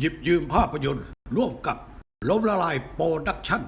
หยิบยืมภาพยนตร์ ร่วมกับล้มละลายโปรดักชั่น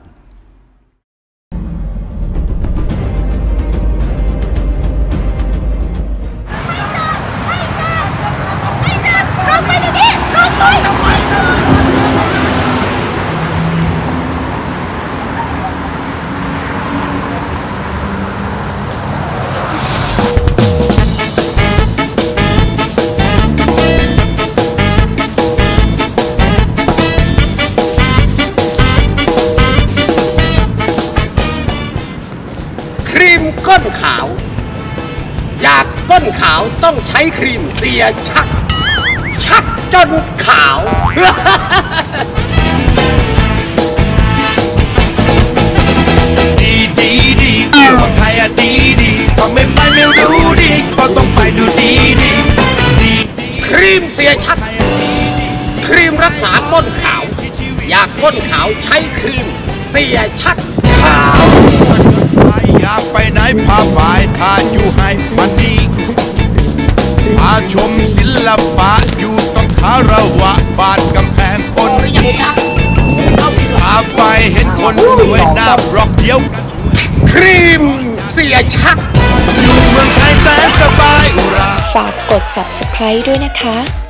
มก้นขาว อยากก้นขาวต้องใช้ครีมเสียชัก ชักจนขาว ดีดีดีเที่ยวเมืองไทยอะดีดีทำไม่ไปไม่รู้ดี ก็ต้องไปดูดีดีดีดีครีมเสียชัก ครีมรักษาก้นขาว อยากก้นขาวใช้ครีม เสียชักขาว อยากไป ไหนพาไปถ้าอยู่ให้มันดีพาชมศิลปะอยู่ต้องคารวะบานกำแพงคนสูงพาไปเห็นคนสวยหน้าบล็อกเดียว ครีมเสียชักอยู่เมืองไทยแสนสบายุราฝากกด subscribe ด้วยนะคะ